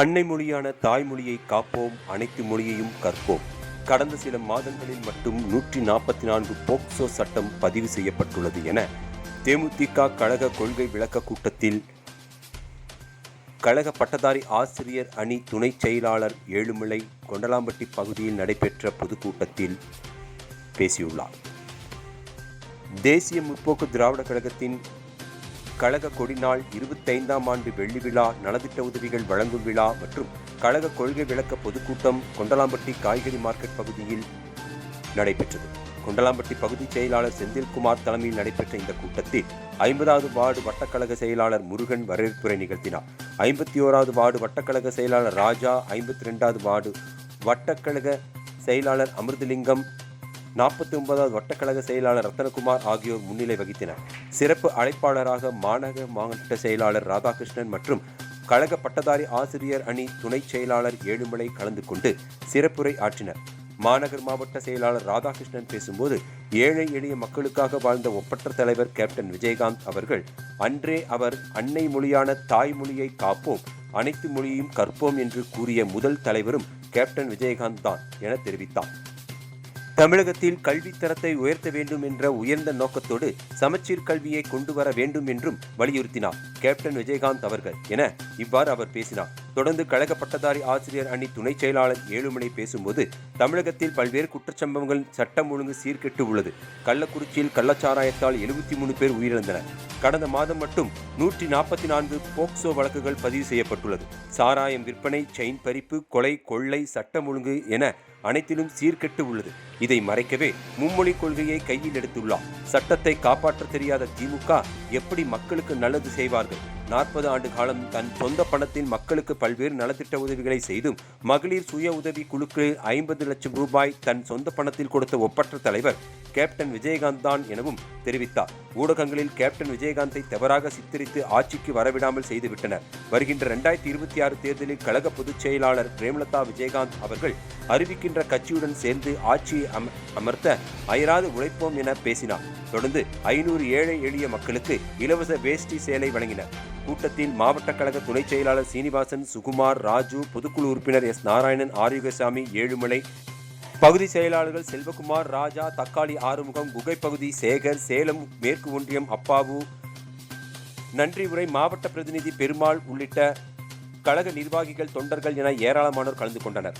அன்னை மொழியான தாய்மொழியை காப்போம் அனைத்து மொழியையும் கற்போம். கடந்த சில மாதங்களில் மட்டும் நூற்றி நாற்பத்தி நான்கு போக்சோ சட்டம் பதிவு செய்யப்பட்டுள்ளது என தேமுதிக கழக கொள்கை விளக்க கூட்டத்தில் கழக பட்டதாரி ஆசிரியர் அணி துணைச் செயலாளர் ஏழுமலை கொண்டலாம்பட்டி பகுதியில் நடைபெற்ற பொதுக்கூட்டத்தில் பேசியுள்ளார். தேசிய முற்போக்கு திராவிட கழகத்தின் கழக கொடிநாள் இருபத்தைந்தாம் ஆண்டு வெள்ளி விழா நலத்திட்ட உதவிகள் வழங்கும் விழா மற்றும் கழக கொள்கை விளக்க பொதுக்கூட்டம் கொண்டலாம்பட்டி காய்கறி மார்க்கெட் பகுதியில் நடைபெற்றது. கொண்டலாம்பட்டி பகுதி செயலாளர் செந்தில்குமார் தலைமையில் நடைபெற்ற இந்த கூட்டத்தில் ஐம்பதாவது வார்டு வட்டக்கழக செயலாளர் முருகன் வரவேற்புரை நிகழ்த்தினார். ஐம்பத்தி ஓராவது வார்டு வட்டக்கழக செயலாளர் ராஜா ஐம்பத்தி ரெண்டாவது வார்டு வட்டக்கழக செயலாளர் அமிர்தலிங்கம் நாற்பத்தி ஒன்பதாவது வட்டக்கழக செயலாளர் ரத்தனகுமார் ஆகியோர் முன்னிலை வகித்தனர். சிறப்பு அழைப்பாளராக மாநகர மாவட்ட செயலாளர் ராதாகிருஷ்ணன் மற்றும் கழக பட்டதாரி ஆசிரியர் அணி துணைச் செயலாளர் ஏழுமலை கலந்து கொண்டு சிறப்புரை ஆற்றினர். மாநகர் மாவட்ட செயலாளர் ராதாகிருஷ்ணன் பேசும்போது ஏழை எளிய மக்களுக்காக வாழ்ந்த ஒப்பற்ற தலைவர் கேப்டன் விஜயகாந்த் அவர்கள் அன்றே அவர் அன்னை மொழியான தாய்மொழியை காப்போம் அனைத்து மொழியும் கற்போம் என்று கூறிய முதல் தலைவரும் கேப்டன் விஜயகாந்த் தான் என தெரிவித்தார். தமிழகத்தில் கல்வித்தரத்தை உயர்த்த வேண்டும் என்ற உயர்ந்த நோக்கத்தோடு சமச்சீர் கல்வியை கொண்டு வர வேண்டும் என்றும் வலியுறுத்தினார். கேப்டன் விஜயகாந்த் அவர்கள் என இவ்வாறு அவர் பேசினார். தொடர்ந்து கழக பட்டதாரி ஆசிரியர் அணி துணைச் செயலாளர் ஏழுமலை பேசும்போது தமிழகத்தில் பல்வேறு குற்றச்சம்பவங்கள் சட்டம் ஒழுங்கு சீர்கெட்டு உள்ளது. கள்ளக்குறிச்சியில் கள்ளச்சாராயத்தால் எழுபத்தி மூணு பேர் உயிரிழந்தனர். கடந்த மாதம் மட்டும் நூற்றி நாற்பத்தி நான்கு போக்சோ வழக்குகள் பதிவு செய்யப்பட்டுள்ளது. சாராயம் விற்பனை செயின் பறிப்பு கொலை கொள்ளை சட்டம் ஒழுங்கு என அனைத்திலும் சீர்கெட்டு உள்ளது. இதை மறைக்கவே மும்மொழி கொள்கையை கையில் எடுத்துள்ளார். சட்டத்தை காப்பாற்ற தெரியாத திமுக எப்படி மக்களுக்கு நல்லது செய்வார்கள்? நாற்பது ஆண்டு காலம் தன் சொந்த பணத்தில் மக்களுக்கு பல்வேறு நலத்திட்ட உதவிகளை செய்தும் மகளிர் சுய உதவி குழுக்கு ஐம்பது லட்சம் ரூபாய் தன் சொந்த பணத்தில் கொடுத்த ஒப்பற்ற தலைவர் கேப்டன் விஜயகாந்த் தான் எனவும் தெரிவித்தார். ஊடகங்களில் கேப்டன் விஜயகாந்தை தவறாக சித்தரித்து ஆட்சிக்கு வரவிடாமல் செய்துவிட்டனர். வருகின்ற இரண்டாயிரத்தி இருபத்தி ஆறு தேர்தலில் கழக பொதுச் செயலாளர் பிரேமலதா விஜயகாந்த் அவர்கள் அறிவிக்கின்ற கட்சியுடன் சேர்ந்து ஆட்சியை அம அமர்த்த அயராது உழைப்போம் என பேசினார். தொடர்ந்து ஐநூறு ஏழை எளிய மக்களுக்கு இலவச வேஷ்டி சேலை வழங்கினர். கூட்டத்தில் மாவட்ட கழக துணைச் செயலாளர் சீனிவாசன் சுகுமார் ராஜு பொதுக்குழு உறுப்பினர் எஸ் நாராயணன் ஆரோக்கியசாமி ஏழுமலை. பகுதி செயலாளர்கள் செல்வகுமார் ராஜா தக்காளி ஆறுமுகம் குகை பகுதி சேகர் சேலம் மேற்கு ஒன்றியம் அப்பாவு. நன்றி உரை மாவட்ட பிரதிநிதி பெருமாள் உள்ளிட்ட கழக நிர்வாகிகள் தொண்டர்கள் என ஏராளமானோர் கலந்து கொண்டனர்.